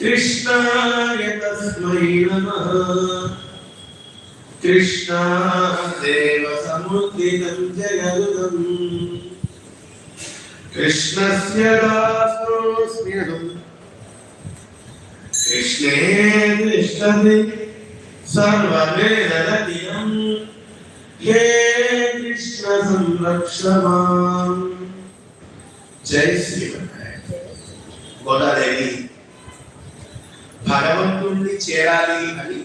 कृष्णाय तस्मै नमः कृष्णादेव समुद्दितं जगदम् कृष्णस्य दासोऽस्म्यहम् कृष्णे तिष्ठति सर्वमेदनतियम् हे कृष्ण संरक्ष माम् जय श्री गोदादेवी భగవంతుణ్ణి చేరాలి అని.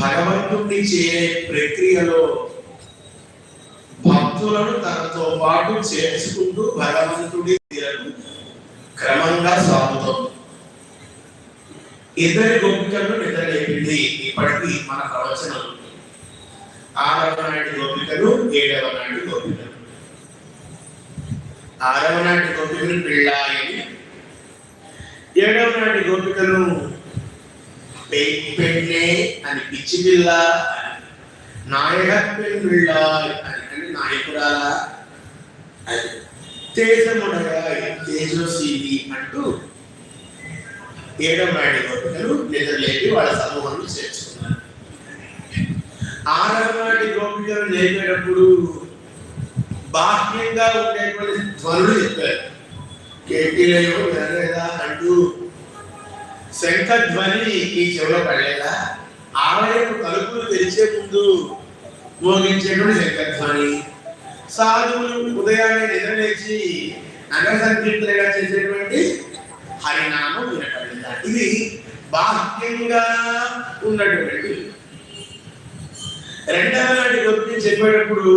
భగవంతుణ్ణి చేరే ప్రక్రియలో భక్తులను తనతో పాటు చేర్చుకుంటూ భగవంతుడి క్రమంగా సాగుతోంది ఇద్దరి గోపికలను నిద్రలేపింది. ఇప్పటికీ మన ప్రవచనం. ఆరవ నాటి గోపికలు ఏడవ నాటి గోపికలు. ఆరవ నాటి గోపికలు పిళ్ళాయని ఏడవ నాటి గోపికలు పెన్నే అని పిచ్చి పిల్ల అని నాయక పిల్ల అని నాయకురాలా? అది తేజముడగా తేజస్వీది అంటూ ఏడవ నాటి గోపికలు నిద్రలేపి వాళ్ళ సమూహాన్ని చేర్చుకున్నారు. ఆరవ నాటి గోపికలు లేపేటప్పుడు బాహ్యంగా ఉండేటువంటి ధ్వనులు చెప్పారు. కేటీలో వినలేదా? అంటూ శంఖధ్వని ఈ చెవిలో పడేలా ఆలయం తలుపులు తెరిచే ముందు మోగించేటువంటి శంఖధ్వని. సాధువులు ఉదయాన్నే నిద్రలేచి నగర సంకీర్తనగా చేసేటువంటి హరినామం వినపడిందా? ఇది బాహ్యంగా ఉన్నటువంటి రెండవ నాటి గొప్ప చెప్పేటప్పుడు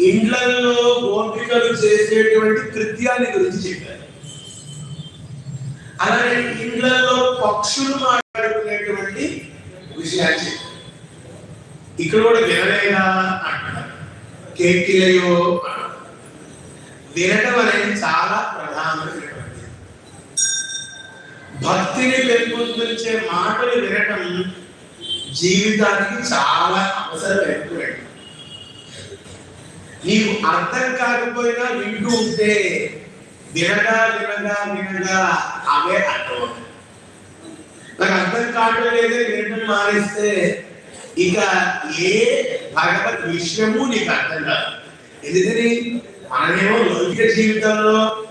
ఇండ్లలో గోపికలు చేసేటువంటి కృత్యాన్ని గురించి చెప్పారు. అలాగే ఇండ్లలో పక్షులు మాట్లాడుకునేటువంటి విషయాలు. చెప్పారు ఇక్కడ కూడా వినలేదా అంటారు కేకిలయో అంటారు. వినటం అనేది చాలా ప్రధానమైనటువంటి భక్తిని పెంపొందించే మాటలు వినటం జీవితానికి చాలా అవసరమైనటువంటి నీకు అర్థం కాకపోయినా వింటూ ఉంటే వినగా వినగా వినగా అవే అర్థం నాకు అర్థం కావడం లేదే వినటం మానేస్తే ఇక ఏ భగవత్ విషయము నీకు అర్థం కాదు. ఎందుకని? మనమేమో లౌకిక జీవితంలో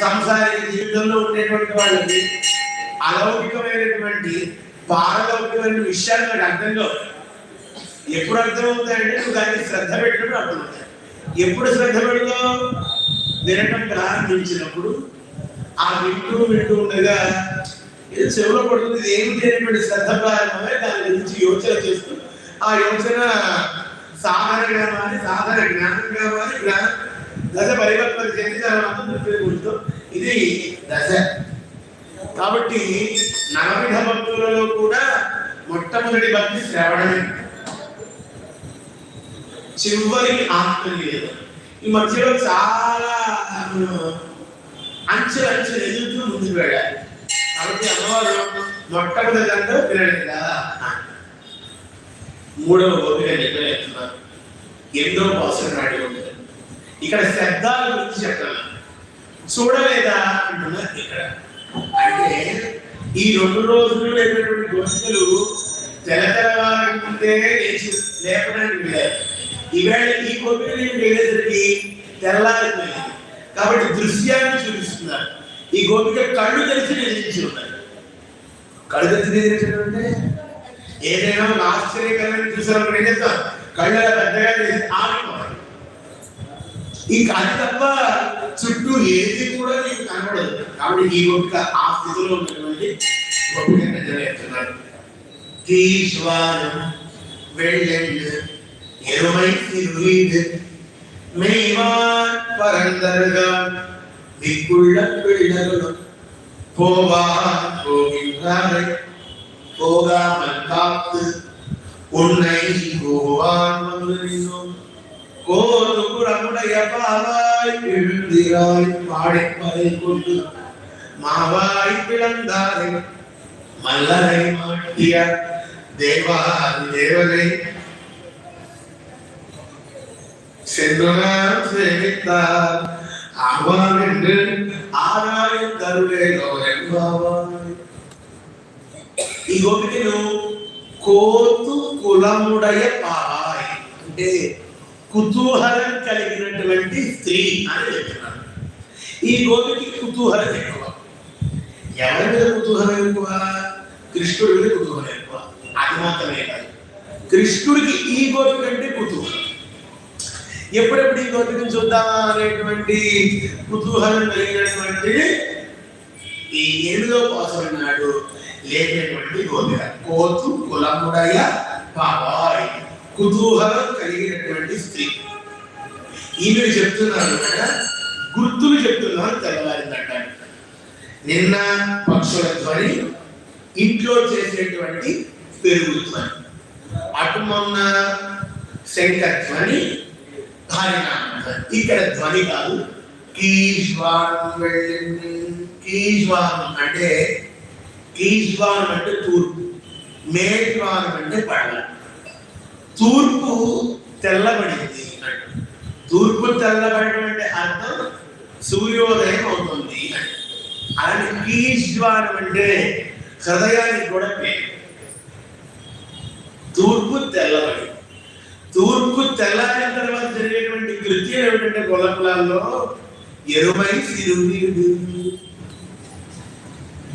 సంసారిక జీవితంలో ఉండేటువంటి వాళ్ళకి అలౌకికమైనటువంటి పారలౌకికమైన విషయాలు నాకు అర్థం కావు. ఎప్పుడు అర్థమవుతాయంటే నువ్వు దానికి శ్రద్ధ పెట్టినప్పుడు అర్థమవుతాయి. ఎప్పుడు శ్రద్ధ పెడతావు? వినటం ప్రారంభించినప్పుడు ఆ వింటూ వింటూ ఉండగా ఇది చెవులో పడుతుంది ఏమి ఏమిటి శ్రద్ధ ప్రారంభమై దాని గురించి యోచన చేస్తూ ఆ యోచన సాధనగా కావాలి సాధన జ్ఞానం కావాలి జ్ఞానం దశ పరివర్తన చెంది ఇది దశ. కాబట్టి నవవిధ భక్తులలో కూడా మొట్టమొదటి భక్తి శ్రవణమే. చివరి ఆత్మలీల ఈ మధ్యలో చాలా అంచెలు అంచెలు ఎదుగుతూ ముందుకు వెళ్ళాలి. కాబట్టి అమ్మవారు మొట్టమొదటి పిల్లలు కదా మూడవ గోపిక నిర్ణయిస్తున్నారు ఎనిమిదవ పాసన నాటి ఉంటుంది ఇక్కడ శబ్దాల గురించి చెప్తాను చూడలేదా అంటున్నారు ఇక్కడ. అంటే ఈ రెండు రోజులు లేనటువంటి గోపికలు తెల తెల్లవారి లేచి లేపడానికి వెళ్ళారు ఈవేళ ఈ గోపికలు వెళ్ళేసరికి తెల్లారిపోయింది కాబట్టి దృశ్యాన్ని చూపిస్తున్నారు. ఈ గోపిక కళ్ళు తెరిచి నిలిచి ఉన్నారు. కళ్ళు తెరిచి నిలిచడం అంటే ఏదైనా ఒక ఆశ్చర్యకరమైన చూసినప్పుడు ఏం చేస్తాం? కళ్ళు పెద్దగా ఆగిపోవాలి. ఇంక అది తప్ప చుట్టూ ఏది కూడా నీకు కనపడదు కాబట్టి ఈ గోపిక ఆ స్థితిలో ఉన్నటువంటి గోపిక నిజమేస్తున్నారు ఈశ్వరం వెళ్ళండి. எருமை திருவீடு மெய்வான் பரந்தர்கள் திக்குள்ள பிள்ளைகளும் போவா போகின்றார்கள் போகாமல் காத்து உன்னை போவான் வந்தினோம் கோரு குடமுடைய பாவாய் எழுந்திராய் பாடைப்பதை கொண்டு மாவாய் பிளந்தாரை மல்லரை மாட்டிய தேவா தேவனை சென்றனார் சேவித்தார் ஆவான் என்று ఆదాయం గరుడే గౌరవాయ్. ఈ గోపికను కోతు కులముడయ పాయ్ అంటే కుతూహలం కలిగినటువంటి స్త్రీ అని చెప్తున్నారు ఈ గోపికి కుతూహలం ఎక్కువ ఎవరి మీద కుతూహలం ఎక్కువ కృష్ణుడి మీద కుతూహలం ఎక్కువ అది మాత్రమే కాదు కృష్ణుడికి ఈ గోపి కంటే కుతూహలం ఎప్పుడెప్పుడు ఈ గొంతుని చూద్దామా అనేటువంటి కుతూహలం కలిగినటువంటి ఈ ఎనిమిదో కోసం నాడు లేనటువంటి గోపిక. కోతు కులముడయ పావాయ్ కుతూహలం కలిగినటువంటి స్త్రీ. ఈమె చెప్తున్నారు కదా గుర్తులు చెప్తున్నారు తెల్లవారిందట నిన్న పక్షుల ధ్వని ఇంట్లో చేసేటువంటి పెరుగు ధ్వని. అటు మొన్న శంకర్ ధ్వని హరినామ ఇక్కడ ధ్వని కాదు కీజ్వానం వెళ్ళింది. కీజ్వానం అంటే కీజ్వానం అంటే తూర్పు మేజ్వానం అంటే పడవ. తూర్పు తెల్లబడింది తూర్పు తెల్లబడడం అంటే అర్థం సూర్యోదయం అవుతుంది అంట. కీజ్వానం అంటే హృదయానికి కూడా పేరు. తూర్పు తెల్లబడి తూర్పు తెల్లారిన తర్వాత కృత్యం ఏమిటంటే గొల్లపులాల్లో ఎరుమై సిరునీడు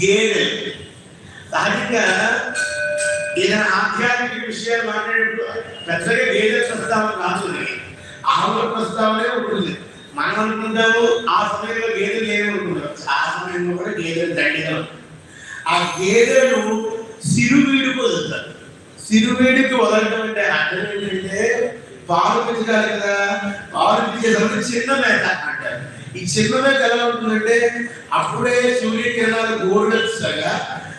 గేదె. సహజంగా ఈయన ఆధ్యాత్మిక విషయాలు మాట్లాడేటప్పుడు పెద్దగా గేదె ప్రస్తావన రాదు ఆవుల ప్రస్తావనే ఉంటుంది. మనం అనుకుంటాము ఆ సమయంలో గేదెలు ఏమనుకుంటాం ఆ సమయంలో కూడా గేదెలు దండిగా ఆ గేదెలు సిరువీడుకు వదులుతారు. సిరువేడికి వదలటం అంటే అర్థం ఏంటంటే పాలు పెంచాలి కదా. పాలు పెంచేటప్పుడు చిన్న మేత అంటారు ఈ చిన్న మేత ఎలా ఉంటుందంటే అప్పుడే సూర్యకిరణాలు గోరుడగా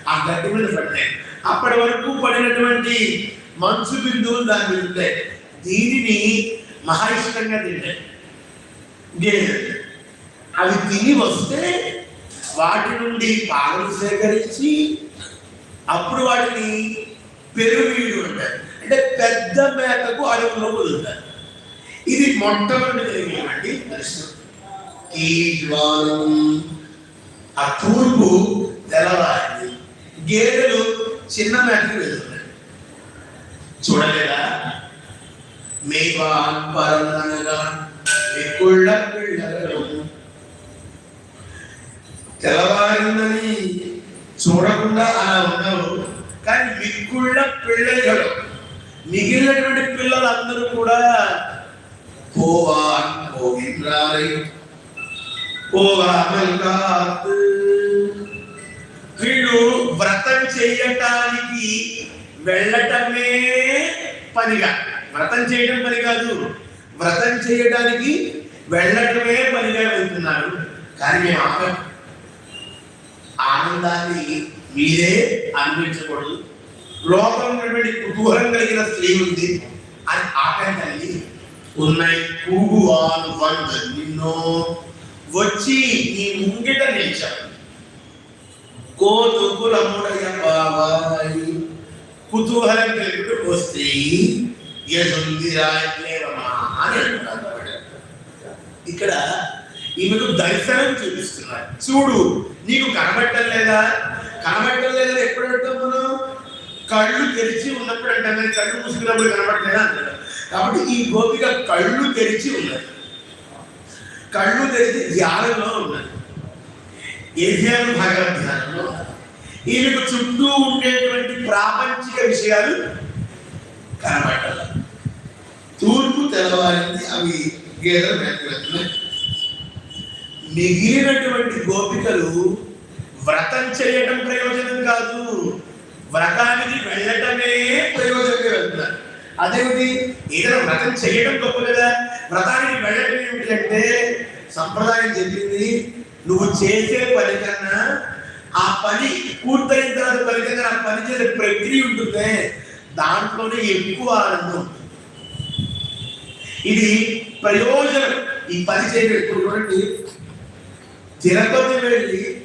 ఆ గడ్డి మీద పడతాయి అప్పటి వరకు పడినటువంటి మంచు బిందువులు దాని మీద ఉంటాయి. దీనిని మహా ఇష్టంగా తింటాయి. గేదెలు అవి తిని వస్తే వాటి నుండి పాలను సేకరించి అప్పుడు వాటిని పెరుగు పెద్ద మేకకు అడవులో వదులుతారు ఇది మొట్టమొదటి జరిగినటువంటి ప్రశ్న ఈ ద్వారం ఆ తూర్పు తెల్లవారింది గేదెలు చిన్న మేకకు వెళ్తున్నాయి చూడలేదా మేవాన్ పరందనగా ఎక్కుళ్ళ పిల్లలు తెల్లవారిందని చూడకుండా అలా ఉన్నారు కానీ మిక్కుళ్ళ పిల్లలు మిగిలినటువంటి పిల్లలందరూ కూడా వీడు వీళ్ళు వ్రతం చేయటానికి వెళ్ళటమే పనిగా. వ్రతం చేయడం పని కాదు. వ్రతం చేయడానికి వెళ్ళటమే పనిగా వెళ్తున్నారు. కానీ మేము ఆనందాన్ని మీరే అనిపించకూడదు లోపల ఉన్నటువంటి కుతూహలం కలిగిన స్త్రీ ఉంది. అని ఆటంకాన్ని ఉన్నాయి కూగువాను వంద నిన్నో వచ్చి నీ ముంగిట నిలిచాడు కోతుకులముడయ బాబాయి కుతూహలం కలిగిన ఓ స్త్రీ యశుందిరాయమా అని అంటున్నారు ఇక్కడ ఈమెకు దర్శనం చూపిస్తున్నారు చూడు నీకు కనబట్టం లేదా? కనబట్టం లేదా? ఎప్పుడు అంటాం మనం? కళ్ళు తెరిచి ఉన్నప్పుడు అంటే కళ్ళు మూసుకున్నప్పుడు కనబడలేదా అంటారు కాబట్టి ఈ గోపిక కళ్ళు తెరిచి ఉన్నది. కళ్ళు తెరిచి ధ్యానంలో ఉన్నది. ఏ ధ్యానం భగవద్ ధ్యానంలో ఈమెకు చుట్టూ ఉండేటువంటి ప్రాపంచిక విషయాలు కనబడాలి తూర్పు తెల్లవారింది అవి గేదెలు వెళ్తున్నాయి మిగిలినటువంటి గోపికలు వ్రతం చేయటం ప్రయోజనం కాదు. వ్రతానికి వెళ్ళటమే ప్రయోజనంగా వెళ్తున్నారు అదేమిటి? ఏదైనా వ్రతం చేయడం గొప్ప కదా. వ్రతానికి వెళ్ళటం ఏమిటి అంటే సంప్రదాయం చెప్పింది నువ్వు చేసే పని కన్నా ఆ పని పూర్తయిన తర్వాత ఫలితంగా ఆ పని చేసే ప్రక్రియ ఉంటుంది. దాంట్లోనే ఎక్కువ ఆనందం. ఇది ప్రయోజనం. ఈ పని చేయడం ఇప్పుడు చూడండి. తిరుపతి వెళ్ళి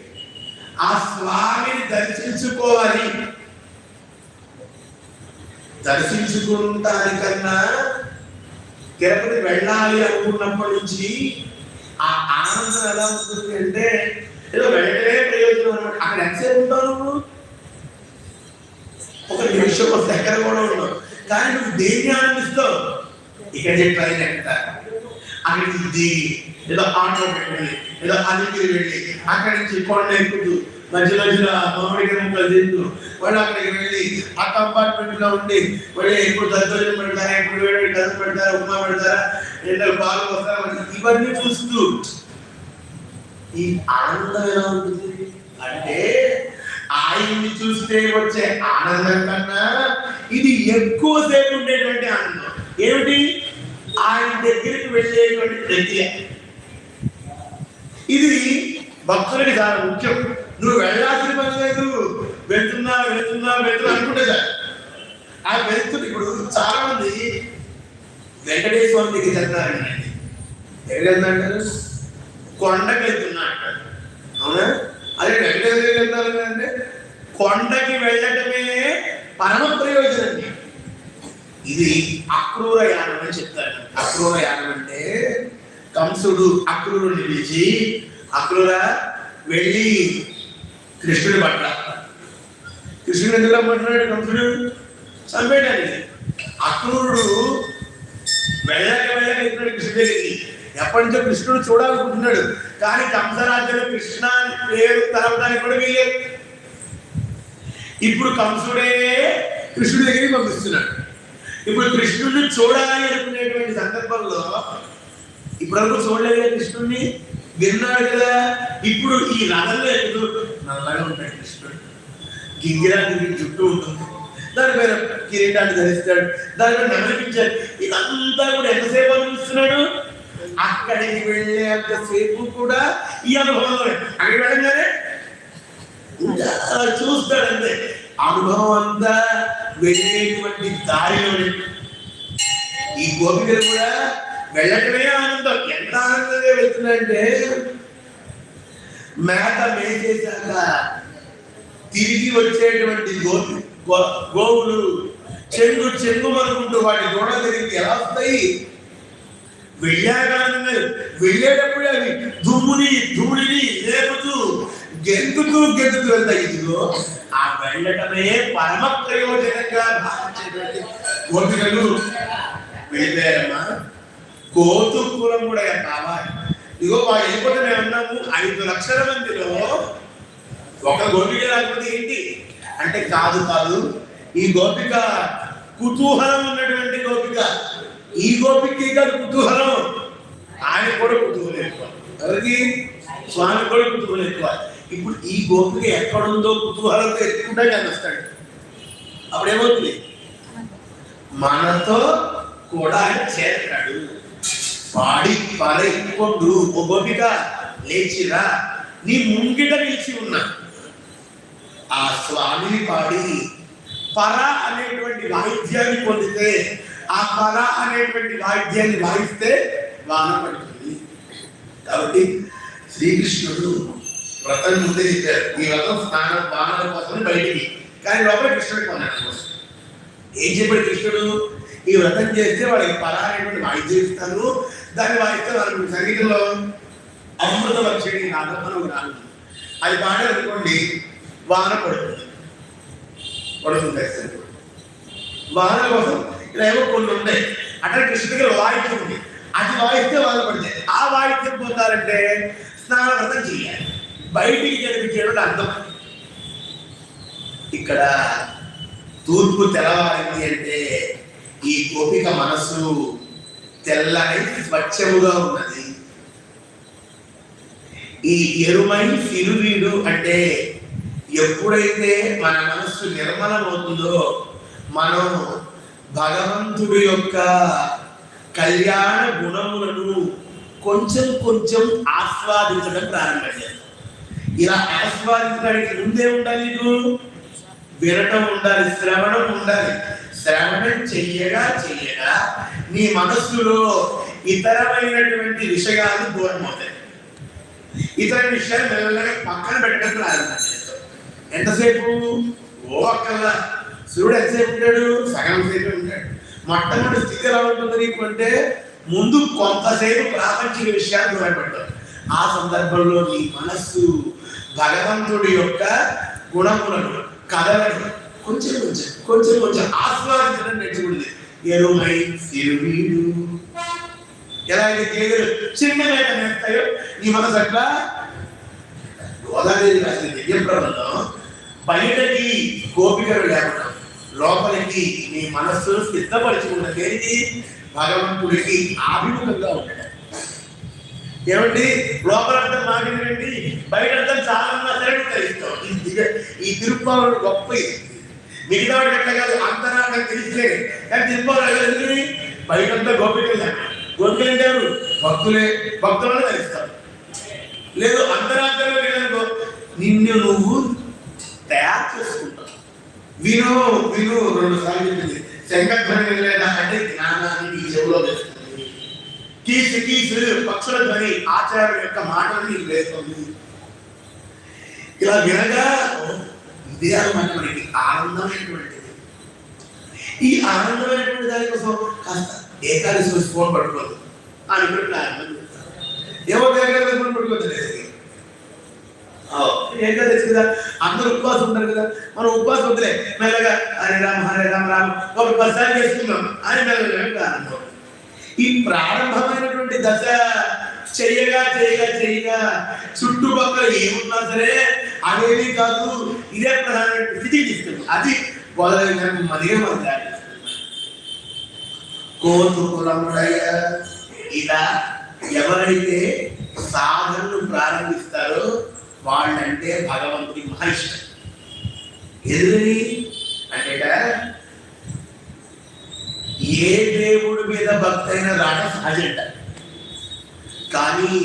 ఆ స్వామిని దర్శించుకోవాలి. దర్శించుకుంటానికన్నా తిరుపతి వెళ్ళాలి అనుకున్నప్పటి నుంచి ఆ ఆనందం ఎలా ఉంటుంది అంటే ఏదో వెంటనే ప్రయోజనం అనమాట అక్కడ ఎంతసేపు ఉంటావు నువ్వు? ఒక నిమిషం ఒక సెకండ్ కూడా ఉండవు. కానీ నువ్వు దేన్ని ఆనందిస్తావు? ఇక్కడ ట్రైన్ ఎక్కుతా అక్కడికి దిగి ఏదో ఆటో పెట్టుకుని ఏదో అలిగిరి వెళ్ళి అక్కడి నుంచి కొండ ఎక్కుతూ మధ్య మధ్యలో మామిడికాయ ముక్కలు తింటూ వాళ్ళు అక్కడికి వెళ్ళి ఆ కంపార్ట్మెంట్లో ఉండి వాళ్ళు ఎప్పుడు దద్దోజనం పెడతారా? ఎప్పుడు వేడి డబ్బు పెడతారా? ఉప్మా పెడతారా? ఎండలు పాలు వస్తారా ఇవన్నీ చూస్తూ ఈ ఆనందం ఎలా ఉంటుంది? అంటే ఆయన్ని చూస్తే వచ్చే ఆనందం కన్నా ఇది ఎక్కువసేపు ఉండేటువంటి ఆనందం. ఏమిటి? ఆయన దగ్గరికి వెళ్ళేటువంటి ప్రక్రియ. ఇది భక్తులకి చాలా ముఖ్యం. నువ్వు వెళ్ళాల్సిన పని లేదు. వెళ్తున్నా వెళ్తున్నా వెళ్తున్నా అనుకుంటే ఆ వెళ్తుంది ఇప్పుడు చాలా మంది వెంకటేశ్వర స్వామి దగ్గరికి ఎక్కడ కొండకి వెళ్తున్నా అంటారు అవునా? అదే వెంకటేశ్వర దగ్గరికి వెళ్తారు అంటే కొండకి వెళ్ళటమే పరమ ప్రయోజనం. ఇది అక్రూర యానం అని చెప్తారు. అక్రూర యానం అంటే కంసుడు అక్రూరుని పిలిచి అక్రూర వెళ్ళి కృష్ణుడి పట్ల. కృష్ణుడు ఎందుకు రమ్మంటున్నాడు? కంసుడు చంపేయడానికి. అక్రూరుడు వెళ్ళక వెళ్ళక ఎత్తున్నాడు కృష్ణుడి దగ్గరికి. ఎప్పటి నుంచో కృష్ణుడు చూడాలనుకుంటున్నాడు. కానీ కంసరాజ్యంలో కృష్ణ పేరు తరపడానికి కూడా వీలేదు ఇప్పుడు కంసుడే కృష్ణుడి దగ్గరికి పంపిస్తున్నాడు. ఇప్పుడు కృష్ణుడిని చూడాలి అనుకునేటువంటి సందర్భంలో ఇప్పటివరకు చూడలేదు కృష్ణుడిని? విన్నాడు కదా? ఇప్పుడు ఈ రథంలో ఎక్కుతూ నల్లగా ఉంటాడు కృష్ణుడు. గింగిరాన్ని చుట్టూ ఉంటుంది. దాని మీద కిరీటాన్ని ధరిస్తాడు. దాని మీద నడిపించాడు ఇదంతా కూడా ఎంతసేపు అనిపిస్తున్నాడు అక్కడికి వెళ్ళే అంతసేపు కూడా ఈ అనుభవంలో అక్కడికి వెళ్ళగానే చూస్తాడంతే. అనుభవం అంతా వెళ్ళేటువంటి దారిలోనే. ఈ గోపికలు కూడా వెళ్ళటమే ఆనందం. ఎంత ఆనందంగా వెళ్తున్నాయంటే మేత మేసేశాక తిరిగి వచ్చేటువంటి గోపి గో- గోవులు చెంగు చెంగు అనుకుంటూ వాటి దూడ తిరిగి ఎలా వస్తాయి? వెళ్ళాక వెళ్ళేటప్పుడు వెళ్ళేటప్పుడే అవి దుమ్ముని ధూళిని లేపుతూ గెంతుతూ గెంతుతూ వెళ్తాయి. ఇదిగో ఆ వెళ్ళటమే పరమ ప్రయోజనంగా భావించేటువంటి కోరికలు. వెళ్ళారమ్మా కోతుకూలం కూడా కావాలి. ఇదిగో వాళ్ళు వెళ్ళిపోతే మేము అన్నాము ఐదు లక్షల మందిలో ఒక గోపిక లేకపోతే ఏంటి? అంటే కాదు కాదు ఈ గోపిక కుతూహలం ఉన్నటువంటి గోపిక. ఈ గోపిక కాదు కుతూహలం. ఆయన కూడా కుతూహలం ఎక్కువ. ఎవరికి? స్వామి కూడా కుతూహలం ఎక్కువ. ఇప్పుడు ఈ గోపిక ఎక్కడుందో కుతూహలంతో ఎక్కువగా కనిపిస్తాడు. అప్పుడేమవుతుంది? మనతో కూడా ఆయన పాడి పారైకొండు ఓ గోపిక లేచిరా. నీ ముంగిట నిలిచి ఉన్నా. ఆ స్వామిని పాడి పర అనేటువంటి వాయిద్యాన్ని పొందితే ఆ పర అనేటువంటి వాయిద్యాన్ని వాయిస్తే వాన పడుతుంది. కాబట్టి శ్రీకృష్ణుడు వ్రతం ముందే చెప్పారు. ఈ వ్రతం స్నానం వానల కోసం బయటికి. కానీ లోపల కృష్ణుడికి కొన్నాడు కోసం ఏం చెప్పాడు కృష్ణుడు? ఈ వ్రతం చేస్తే వాళ్ళకి పర అనేటువంటి వాయిద్యం ఇస్తారు. దాన్ని వాయిస్తే వాళ్ళకి శరీరంలో అమృత వచ్చేది నాదం రాను అది పాడారు వాన పడుతుంది. పడుతుంది వాన కోసం ఇలా ఏమో కొన్ని ఉంటాయి. అక్కడ కృష్ణ దగ్గర వాయిద్యం ఉంది. అది వాయిస్తే వాన పడుతుంది ఆ వాయిద్యం పొందాలంటే స్నాన వ్రతం చేయాలి. బయటికి కనిపించేటువంటి అర్థం ఇక్కడ తూర్పు తెల్లవారింది అంటే ఈ గోపిక మనస్సు తెల్లని స్వచ్ఛముగా ఉన్నది. ఈ ఎరుమై సిరువీడు అంటే ఎప్పుడైతే మన మనస్సు నిర్మలమవుతుందో మనం భగవంతుడి యొక్క కళ్యాణ గుణములను కొంచెం కొంచెం ఆస్వాదించడం ప్రారంభించారు ఇలా ఆస్వాదించడానికి ముందే ఉండాలి నీకు వినటం ఉండాలి శ్రవణం ఉండాలి. శ్రవణం చెయ్యగా చెయ్యగా నీ మనస్సులో ఇతరమైనటువంటి విషయాలు దూరం అవుతాయి ఇతర విషయాలు మెల్లగా పక్కన పెట్టడం ప్రారంభం ఎంతసేపు? ఓ అక్కల శివుడు ఎంతసేపు ఉంటాడు? సగం సేపు ఉంటాడు. మొట్టమొదటి స్థితి ఎలా ఉంటుంది నీకు అంటే ముందు కొంతసేపు ప్రాపంచిక విషయాలు దూరం ఆ సందర్భంలో నీ మనస్సు భగవంతుడి యొక్క గుణములను కథలను కొంచెం కొంచెం కొంచెం కొంచెం ఆస్వాదించడం నేర్చుకుంటుంది ఎరుమై సిరువీడు ఎలా అయితే గేదెలు చిన్న మేత నేస్తాయో నీ మనసు అట్లా గోదావరి రాసిన దివ్యప్రబంధం బయటకి గోపికలు లేకుండా లోపలికి నీ మనస్సును సిద్ధపరచుకున్న దేనికి భగవంతుడికి ఆభిముఖంగా ఉండడం. ఏమండి? లోపలంతా మాట్లాడండి బయటంతా చాలా సరే నువ్వు ఈ దివ్య- గొప్ప ఇది. మిగతా ఎట్లా అట్లా కాదు అంతరార్థం తెలిస్తే కానీ తిరుప్పావుడు ఎందుకని బయటంతా గోపికలు గోపికలు అంటారు భక్తులే. భక్తులను తెలుస్తారు లేదు అంతరార్థంలో లేదనుకో నిన్ను నువ్వు తయారు చేసుకుంటావు. విను విను రెండు సార్లు చెప్పింది. శంఖధ్వని లేదా అంటే జ్ఞానాన్ని నీ చెవులో వేస్తుంది కీసు కీసు పక్షుల ధ్వని ఆచార్య యొక్క మాటలు నీకు వేస్తుంది ఇలా వినగా ఇదే అన్నమాట మనకి ఆనందమైనటువంటిది. ఈ ఆనందమైనటువంటి దానికోసం కాస్త ఏకాదశి రోజు ఫోన్ పట్టుకోదు అని ప్రారంభం చేస్తారు. ఏమో ఏకాదశి ఫోన్ పట్టుకోవట్లేదు ఏకాదశి కదా అందరూ ఉపవాసం ఉంటారు కదా మనం ఉపవాసం వద్దులే మెల్లగా హరే రామ హరే రామ రామ ఒక పదిసార్లు చేసుకుందాం అని మెల్లగా ప్రారంభం. ఈ ప్రారంభమైనటువంటి దశ చెయ్యగా చేయగా చేయగా చుట్టుపక్కల ఏమున్నా సరే అదేవి కాదు ఇదే ప్రధానమైన స్థితికి తీసుకుంది అది వాళ్ళ మదిగా మన తయారు చేస్తుంది కోతుకులముడయ్య ఇలా ఎవరైతే సాధనను ప్రారంభిస్తారో వాళ్ళంటే భగవంతుడి మహర్షి. ఎదురని అంటే ఏ దేవుడి మీద భక్తి అయినా రావడం సహజంట. కానీ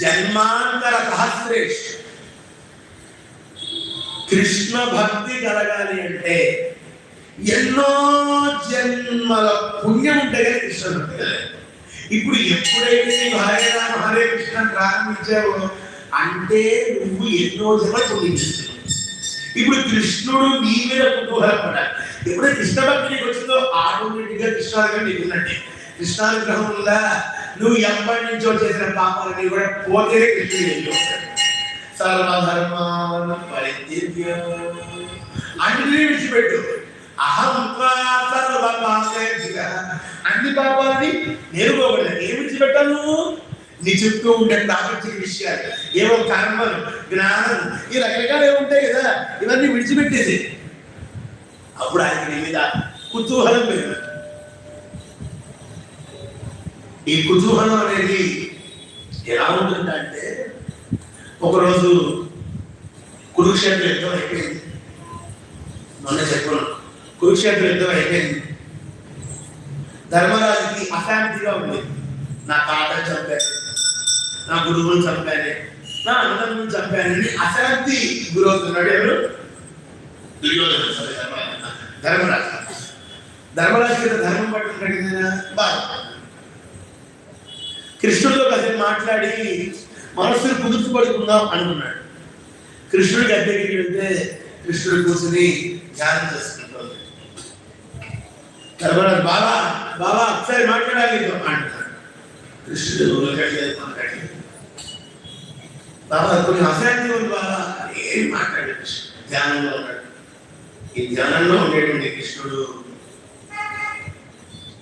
జన్మాంతర సహస్రేష్. కృష్ణ భక్తి కలగాలి అంటే ఎన్నో జన్మల పుణ్యం ఉంటే కానీ కృష్ణ ఇప్పుడు ఎప్పుడైతే హరే రామ హరే కృష్ణ ప్రారంభించావో అంటే నువ్వు ఎన్నో జన్మ పుణ్యం ఇప్పుడు కృష్ణుడు నీ మీద కుతూహలపడాలి. ఎప్పుడైతే కృష్ణ భక్తి నీకు వచ్చిందో ఆటోమేటిక్గా కృష్ణ నీకు ఉన్నట్టే కృష్ణానుగ్రహం ఉందా నువ్వు ఎప్పటి నుంచో చేసిన పాపాలని కూడా పోతే కృష్ణుడు వెళ్ళి పరిత్యజ్య. అన్నిటినీ విడిచిపెట్టు. అహం సర్వ పాపేభ్య అన్ని పాపాలని నేను పోగొట్టాను. ఏమి విడిచిపెట్టాను నువ్వు? నీ చుట్టూ ఉండే ప్రాపంచిక విషయాలు ఏవో కర్మలు జ్ఞానం ఈ రకరకాలు ఏమి ఉంటాయి కదా ఇవన్నీ విడిచిపెట్టేసి అప్పుడు ఆయన నీ మీద కుతూహలం పెరుగుతుంది. ఈ కుతూహలం అనేది ఎలా ఉంటుందంటే ఒకరోజు కురుక్షేత్ర యుద్ధం అయిపోయింది. మొన్న చెప్పాను. కురుక్షేత్ర యుద్ధం అయిపోయింది. ధర్మరాజుకి అశాంతిగా ఉంది. నా తాత చంపాను నా గురువుని చంపాను నా అన్నదమ్ముని చంపానని అశాంతి గురవుతున్నాడు ఎవరు? దుర్యోధన ధర్మరాజు. ధర్మరాజు. ధర్మరాజు కింద ధర్మం పట్టుకున్నాడు కదా. బాగా కృష్ణుడితో కాసేపు మాట్లాడి మనస్సును కుదుర్చుపడుకుందాం అనుకున్నాడు. కృష్ణుడి దగ్గరికి వెళ్తే కృష్ణుడు కూర్చుని ధ్యానం చేసుకుంటుంది తర్వాత బాబా బాబా ఒకసారి మాట్లాడాలి అంటున్నాడు. కృష్ణుడు మాట్లాడలేదు మాట్లాడి. బాబా కొన్ని అశాంతి ఉంది బాబా. ఏం మాట్లాడాడు కృష్ణుడు. ధ్యానంలో ఉన్నాడు. ఈ ధ్యానంలో ఉండేటువంటి కృష్ణుడు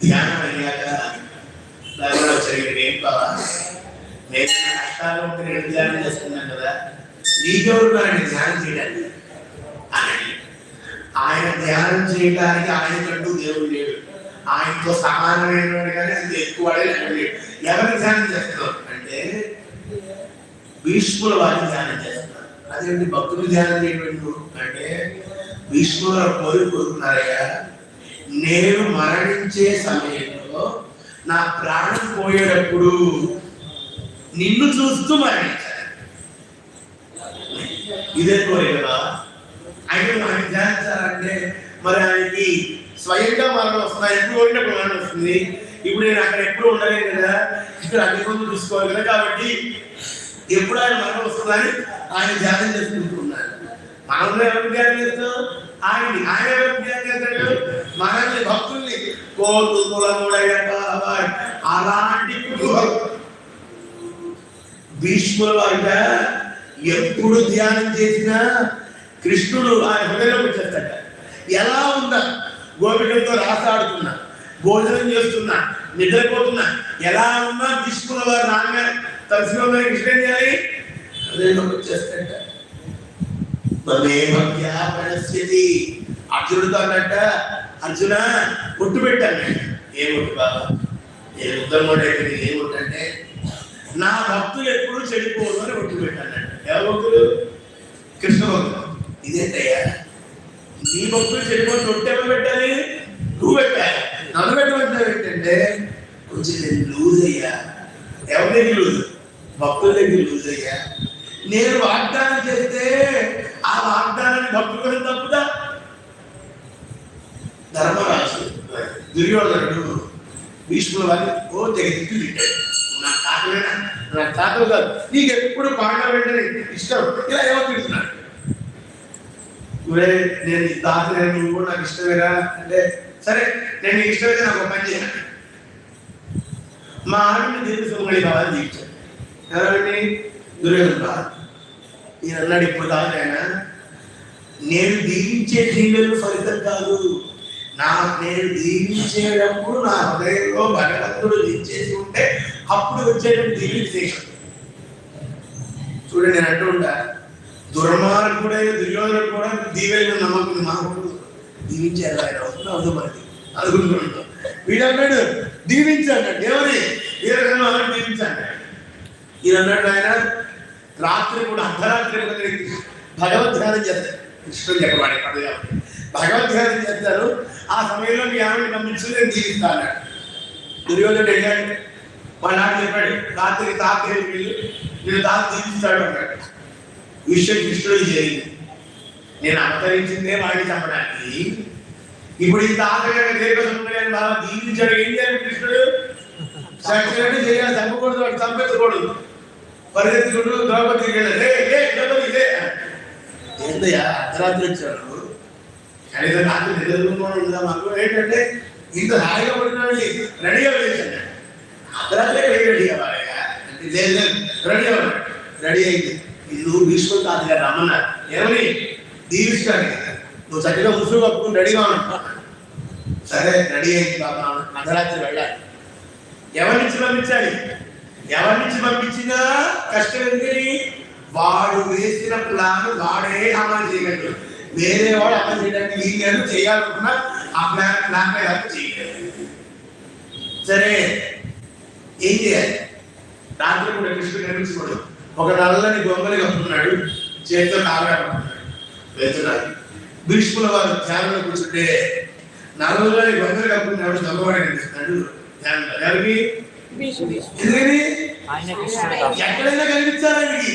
ధ్యానం అయ్యాక ధర్మరాజు వచ్చాడు ఏం బాబా నేను నా కష్టాలు ఉంటే నేను ధ్యానం చేస్తున్నాను కదా. నీకెవరు ఆయన ధ్యానం చేయడానికి. అని ఆయన ధ్యానం చేయడానికి ఆయనకంటూ దేవుడు లేడు. ఆయనతో సమానమైన కానీ అంత ఎక్కువ వాడే లేడు. ఎవరిని ధ్యానం చేస్తున్నావు అంటే భీష్ముల వారిని ధ్యానం చేస్తున్నారు అదేంటి? భక్తులు ధ్యానం చేయడం అంటే భీష్ముల కోరి కోరుకున్నారయ్యా నేను మరణించే సమయంలో నా ప్రాణం పోయేటప్పుడు నిన్ను చూస్తూ మరణించాను. ఇదే కోరే కదా? అయితే ఆయన ధ్యానించాలంటే మరి ఆయనకి స్వయంగా మరణం వస్తుంది? ఎప్పుడు కోరినప్పుడు మరణం వస్తుంది. ఇప్పుడు నేను అక్కడ ఎప్పుడు ఉండలేను కదా? ఇక్కడ అన్ని మంది చూసుకోవాలి కదా కాబట్టి ఎప్పుడు ఆయన మరణం వస్తుందని ఆయన ధ్యానం చేసుకుంటున్నారు మనల్ని ఎవరు ధ్యానం చేస్తాం ఆయన్ని ఆయన ఎవరు? ధ్యానం చేస్తాడు మనల్ని భక్తుల్ని. కోతు కులముడయ్య అలాంటి భీష్ముల వారిట ఎప్పుడు ధ్యానం చేసినా కృష్ణుడు ఆయన హృదయంలోకి వచ్చేస్తాడ ఎలా ఉందా? గోపికలతో రాసాడుతున్నా భోజనం చేస్తున్నా నిద్రపోతున్నా ఎలా ఉన్నా భీష్ముల వారు నాన్న తలసిన కృష్ణ చేయాలి? హృదయంలోకి వచ్చేస్తాడ. మమేమజ్ఞాపనస్యతి అర్జునుడితో అన్నట్ట అర్జున ఒట్టు పెట్టాను ఏమిటి బాబా? నేను ఉద్దమ్మడు అయితే ఏ నా భక్తులు ఎప్పుడు చెడిపోదు అని ఒట్టు పెట్టాను ఎవరు భక్తులు? కృష్ణ భక్తులు. ఇదేంటయ్యా నీ భక్తులు చెడిపోతే ఒట్టు ఎవరు పెట్టాలి? నువ్వు పెట్టాలి. నన్ను పెట్టమంటే ఏంటంటే కొంచెం నేను లూజ్ అయ్యా. ఎవరి దగ్గర లూజ్? భక్తుల దగ్గర లూజ్ అయ్యా. నేను వాగ్దానం చేస్తే ఆ వాగ్దానాన్ని భక్తులు తప్పుదా? ధర్మరాజు దుర్యోధనుడు భీష్ముల వారిని ఓ తెగ తిట్టు తిట్టాడు నా తాతవేనా నా తాతవు కాదు నీకు ఎప్పుడు పాండవ వెంటనే ఇష్టం. ఇలా ఏమో తిడుతున్నాడు "ఒరే, నేను నీ నువ్వు కూడా నాకు ఇష్టమేరా? అంటే సరే నేను నీకు ఇష్టమైతే నాకు పని చేయాలి మా ఆవిడ దీర్ఘ సుమడి బాగా తీర్చాడు ఎవరండి దుర్యోధన ఈయన అన్నాడు ఇప్పుడు కాదు ఆయన నేను దీవించే దీవెలు ఫలితం కాదు. నా నేను దీవించేటప్పుడు నా హృదయంలో భగవంతుడు దించేసి ఉంటే అప్పుడు వచ్చేటప్పుడు దీవి చూడండి నేను అంటుంటా ఉంటా దుర్మార్గుడైన దుర్యోధనుడు కూడా దీవెలు నమ్మకం మాకు దీవించారు ఆయన అవుతుందో అవుతుందో మనకి అనుకుంటున్నాం వీడు అన్నాడు. దీవించాడు ఎవరి? వీరగను అలా దీవించాడు ఈయన అన్నాడు ఆయన రాత్రి కూడా అర్ధరాత్రి కూడా భగవద్ చేస్తారు. కృష్ణుడు చెప్పవాడే పడు భగవద్ధ్యానం చేస్తారు. ఆ సమయంలో మీ ఆవిడని పంపించి నేను జీవిస్తాను అన్నాడు. దుర్యోధనుడు వెళ్ళాడు. మా నాన్న చెప్పాడు రాత్రి తాత వెళ్ళి? నేను తాత జీవిస్తాడు అన్నాడు. విషయం కృష్ణుడు చేయింది నేను అంతరించిందే వాడిని చెప్పడానికి. ఇప్పుడు ఈ తాతగారు దీర్ఘసుందరని బాగా జీవించాడు. ఏం చేయాలి కృష్ణుడు? సత్యుడు చేయాలి. చంపకూడదు వాడు చంపెత్తకూడదు పరిగెత్తుకుంటూ ద్రౌపదికి వెళ్ళాడు. "లే, లే, ద్రౌపది లే ఏందయ్యా అర్ధరాత్రి వచ్చాడు కనీసం రాత్రి నిద్రపోకుండా ఉందా మాకు ఏంటంటే ఇంత హాయిగా పడినాడు రెడీగా వేసాడు అర్ధరాత్రి రెడీ అవ్వాలయ్యా? లేదు లేదు రెడీ అవ్వాలి రెడీ అయింది. ఇది భీష్ముడు తాత గారు రమ్మన్నారు. ఏమని? దీవిస్తాను నువ్వు చక్కగా ముసుగు కప్పుకుని రెడీగా ఉన్నావు. సరే రెడీ అయింది బాబా అర్ధరాత్రి వెళ్ళాలి. ఎవరి నుంచి పంపించాలి? ఎవరి నుంచి పంపించినా కష్టం ఎందుకని? వాడు వేసిన ప్లాన్ వాడే అమలు చేయగలడు. వేరే వాడు అమలు చేయడానికి వీళ్ళు చేయాలనుకున్నా ఆ ప్లాన్ ప్లాన్ చేయగలరు సరే ఏం చేయాలి? రాత్రి కూడా కృష్ణుడు కనిపించుకోడు ఒక నల్లని బొమ్మలు కప్పుకున్నాడు చేతితో తాగడం వెళ్తున్నాడు. భీష్ముల వారు ధ్యానంలో కూర్చుంటే నల్లని గొంగలి కప్పుకున్నాడు దొంగవాడు కనిపిస్తున్నాడు. ధ్యానంలో ఎవరికి? ఎక్కడైనా కనిపించాలండి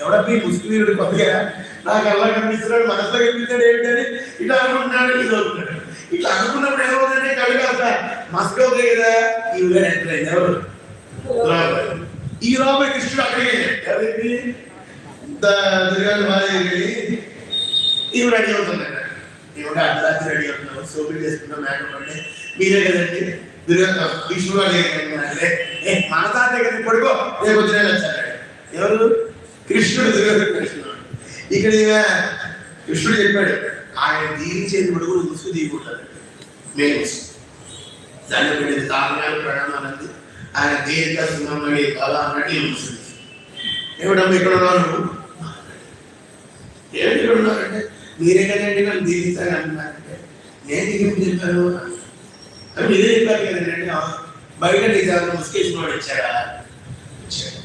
ఎవడబ్బి ముస్లింలు కొత్తగా? నాకు అలా కనిపిస్తున్నాడు మనసులో కనిపిస్తాడు ఏంటని ఇట్లా అనుకుంటున్నాడు ఇది అవుతున్నాడు ఇట్లా అనుకున్నప్పుడు ఏమవుతుందంటే కవి కాస్త మస్క్ కదా ఈ ఎంటర్ ఎవరు? రాబోయ్. ఈ రాబోయే కృష్ణుడు ఎవరికి దుర్గాలు బాగా వెళ్ళి రెడీ అవుతుందంట. ఇవి అర్ధరాత్రి రెడీ అవుతున్నారు సోపిల్ చేసుకుంటాం మేకప్ అంటే మీరే కదండి. కృష్ణుడు అంటే మన తాత కదా పడుకో రేపు వచ్చిన ఎవరు? కృష్ణుడు కృష్ణుడు. ఇక్కడ కృష్ణుడు చెప్పాడు ఆయన దీవించేది పడుకుని ముసుగు దిగుకుంటాడు నేను దాన్ని పెట్టింది తాతగారు ప్రణామాలంది ఆయన దీర్ఘ సుమమణి కళ అన్నట్టు ఈ ముసుగు ఏమిటమ్మా ఇక్కడ ఉన్నావు నువ్వు? ఏంటి ఇక్కడ ఉన్నారంటే మీరే కదండి నన్ను దీవిస్తారని అన్నారంటే నేను దిగి చెప్పాను అని మీరే చెప్పారు కదండి బయట నిజాలు ముసుకేసిన వాడు ఇచ్చారా ఇచ్చాడు.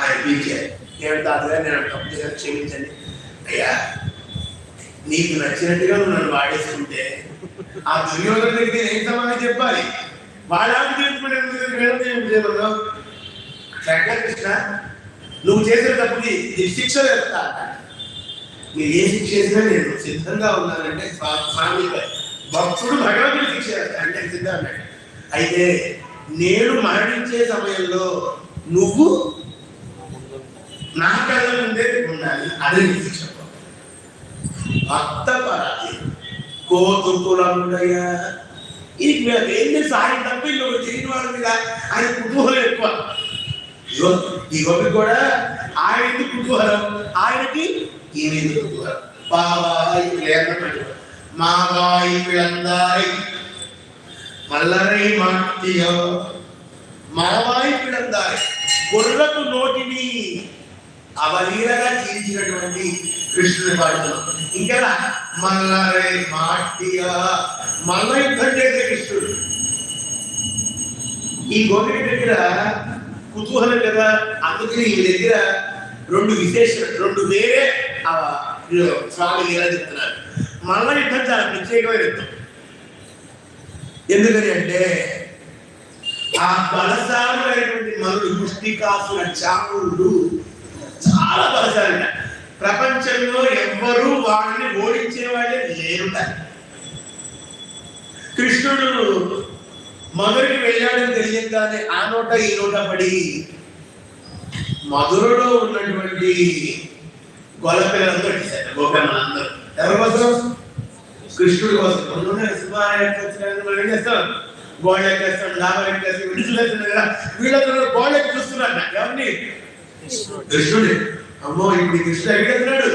ఆయన పిలిచారు ఏమిటి తాతగారు నేను తప్పు చేశాను క్షమించండి. అయ్యా నీకు నచ్చినట్టుగా నువ్వు నన్ను వాడేసుకుంటే ఆ దుర్యోధన దగ్గర ఏం సమాధానం చెప్పాలి? వాళ్ళని తెలుసుకుంటే కృష్ణ నువ్వు చేసిన తప్పుకి శిక్ష వేస్తా. మీరు ఏ శిక్ష చేసినా నేను సిద్ధంగా ఉన్నానంటే స్వా- స్వామి భక్తుడు భగవంతుడు శిక్ష అంటే అన్నాడు అయితే నేను మరణించే సమయంలో నువ్వు నా కళ్ళ ముందే ఉండాలి. అదే నీ శిక్ష. భక్త పరాది కోతుకులముడయ్యా ఇది మీరు ఏం సాయం తప్ప ఇంకొక చేయని వాడి మీద ఆయన కుతూహలం ఎక్కువ. ఇదిగో ఈ కూడా ఆయనకి కుతూహలం. ఆయనకి ఈయన కుతూహలం. బాబా ఇది మావాయి పిళందాయి మల్లరై మాటియో మావాయి పిళందాయి గొర్రెకు నోటిని అవలీలగా చీల్చినటువంటి కృష్ణుని పాడుతున్నాం ఇంకా మల్లరై మాటియా మల్ల యుద్ధం చేసే కృష్ణుడు ఈ గోపిక దగ్గర కుతూహలం కదా అందుకని ఈ దగ్గర రెండు విశేష రెండు వేరే ఆ, స్వామి ఎలా చెప్తున్నారు మల్ల యుద్ధం చాలా ప్రత్యేకమైన యుద్ధం ఎందుకని అంటే ఆ బలశాలైనటువంటి మనుడు ముష్టికాసుల చాముడు చాలా బలశాలంట. ప్రపంచంలో ఎవ్వరూ వాడిని ఓడించే వాళ్ళే లేరుట. కృష్ణుడు మధురికి వెళ్ళాడని తెలియగానే ఆ నోట ఈ నోట పడి మధురలో ఉన్నటువంటి గొల్ల పిల్లలందరూ వచ్చేసారు గోపమ్మలందరూ ఎవరు కోసం కృష్ణుడు కోసం అందులోనే సింహాలయం మనం ఏం చేస్తాం? గోడ ఎక్కేస్తాం డాబా ఎక్కేస్తాం విడుదలవుతుంది కదా. వీళ్ళందరూ గోడ ఎక్కి చూస్తున్నాడు ఎవరిని? కృష్ణుడి. అమ్మో ఇప్పుడు ఈ కృష్ణుడు ఎక్కడెత్తున్నాడు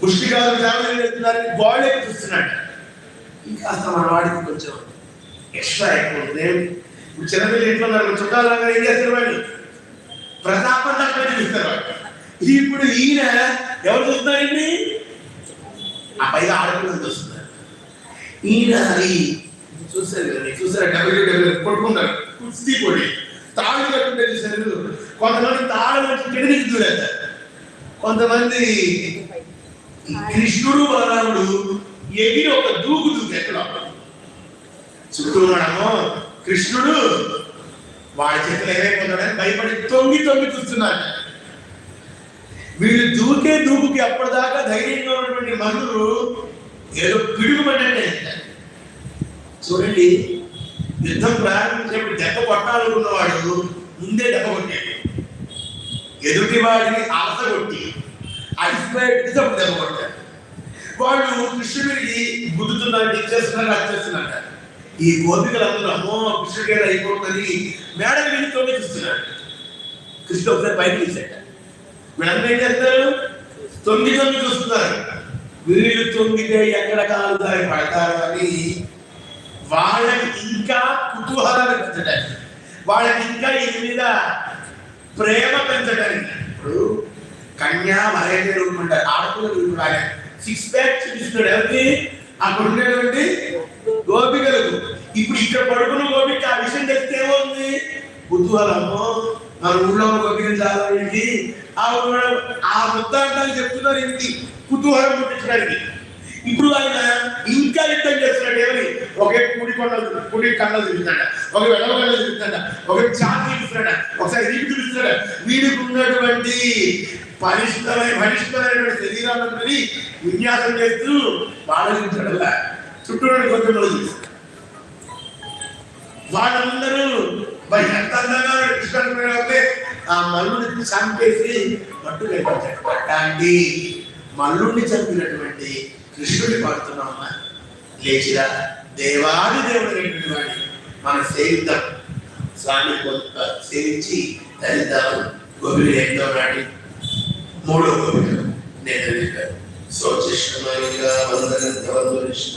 పుష్టికాలు జాగ్రత్త ఎత్తున్నారని గోడ ఎక్కి చూస్తున్నాడు. ఇంకా మన వాడికి కొంచెం ఎక్స్ట్రా ఎక్కువ ఉంది. ఇప్పుడు చిన్నపిల్లలు ఇంట్లో నాకు చుట్టాలు రాగానే ఏం చేస్తారు వాళ్ళు? ప్రతాపం తక్కువ చూపిస్తారు వాళ్ళు. ఇప్పుడు ఈయన ఎవరు చూస్తున్నారండి ఆ పైగా ఆడపిల్లలతో వస్తున్నారు ఈయన అది చూసారు కదా చూసారు డబ్ల్యూ డబ్ల్యూ కొట్టుకున్నారు కుస్తీ పొడి. తాళి కట్టుకుంటే చూసారు కొంతమంది తాళి కట్టి కిందకి చూడేస్తారు కొంతమంది కృష్ణుడు బలరాముడు ఎగిరి ఒక దూకు దూకు ఎక్కడ చుట్టూ ఉన్నాడము కృష్ణుడు. వాడి చేతులు ఏమైపోతాడని భయపడి తొంగి తొంగి చూస్తున్నాడు వీళ్ళు దూకే దూకుకి అప్పటిదాకా ధైర్యంగా ఉన్నటువంటి మనులు ఏదో పిడుగుపడ్డంటే చూడండి యుద్ధం ప్రారంభించినప్పుడు దెబ్బ కొట్టాలనుకున్నవాడు ముందే దెబ్బ కొట్టాడు. ఎదుటి వాడిని ఆశ కొట్టి అలసిపోయేది అప్పుడు దెబ్బ కొట్టాడు. వాళ్ళు కృష్ణుడికి గుద్దుతున్నారు ఇచ్చేస్తున్నారు అది చేస్తున్నారు ఈ గోపికలు అందరూ అమ్మో కృష్ణుడి అయిపోతుంది మేడం వెళ్ళి తొంగి చూస్తున్నాడు కృష్ణుడు ఒకసారి పైకి తీసాడు వీళ్ళందరూ ఏం చేస్తారు? తొంగి తొంగి చూస్తున్నారు. వీళ్ళు తొంగితే ఎక్కడ కాలు దారి పడతారు అని వాళ్ళకి ఇంకా కుతూహలాలు పెంచడానికి వాళ్ళకి ఇంకా ఈ మీద ప్రేమ పెంచడానికి. ఇప్పుడు కన్యా మరేంద్ర రూపం ఉంటారు ఆడపిల్లలు ఇప్పుడు ఆయన సిక్స్ ప్యాక్ చూపిస్తున్నాడు. ఎవరికి అక్కడ ఉండేటువంటి గోపికలకు. ఇప్పుడు ఇక్కడ పడుకున్న గోపిక ఆ విషయం తెలిస్తే ఏముంది కుతూహలము. మన ఊళ్ళో గోపికలు చాలా ఏంటి ఆ ఊళ్ళో ఆ వృత్తాంతాలు చెప్తున్నారు ఏంటి? కుతూహలం పుట్టించడానికి. ఇప్పుడు ఆయన ఇంకా యుద్ధం చేస్తున్నాడు. ఏమని ఒకే కుడి కొండలు కుడి కళ్ళలు చూపిస్తాడ ఒక వెడవ కళ్ళ చూపిస్తాడ ఒక చాతి చూపిస్తాడ ఒకసారి వీపు చూపిస్తాడ వీడికి ఉన్నటువంటి పరిశుద్ధమైన బలిష్టమైనటువంటి శరీరాన్ని విన్యాసం చేస్తూ బాధించడం చుట్టూ కొంచెం చూపిస్తాడు వాళ్ళందరూ మరి ఎంత అందంగా కృష్ణ ఆ మల్లుడిని చంపేసి పట్టు కనిపించాడు పట్టాండి మల్లుడిని చంపినటువంటి కృష్ణుడిని పాడుతున్నామా లేచిరా దేవాది దేవుడు వాడిని మనం సేవిద్దాం స్వామి కొంత సేవించి తల్లిద్దాం గోపిలు ఎంతో నాటి మూడో గోపిక నేను సోచిష్టమైన వందనంత వందనిష్ట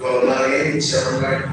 గోమాగే శరణాడు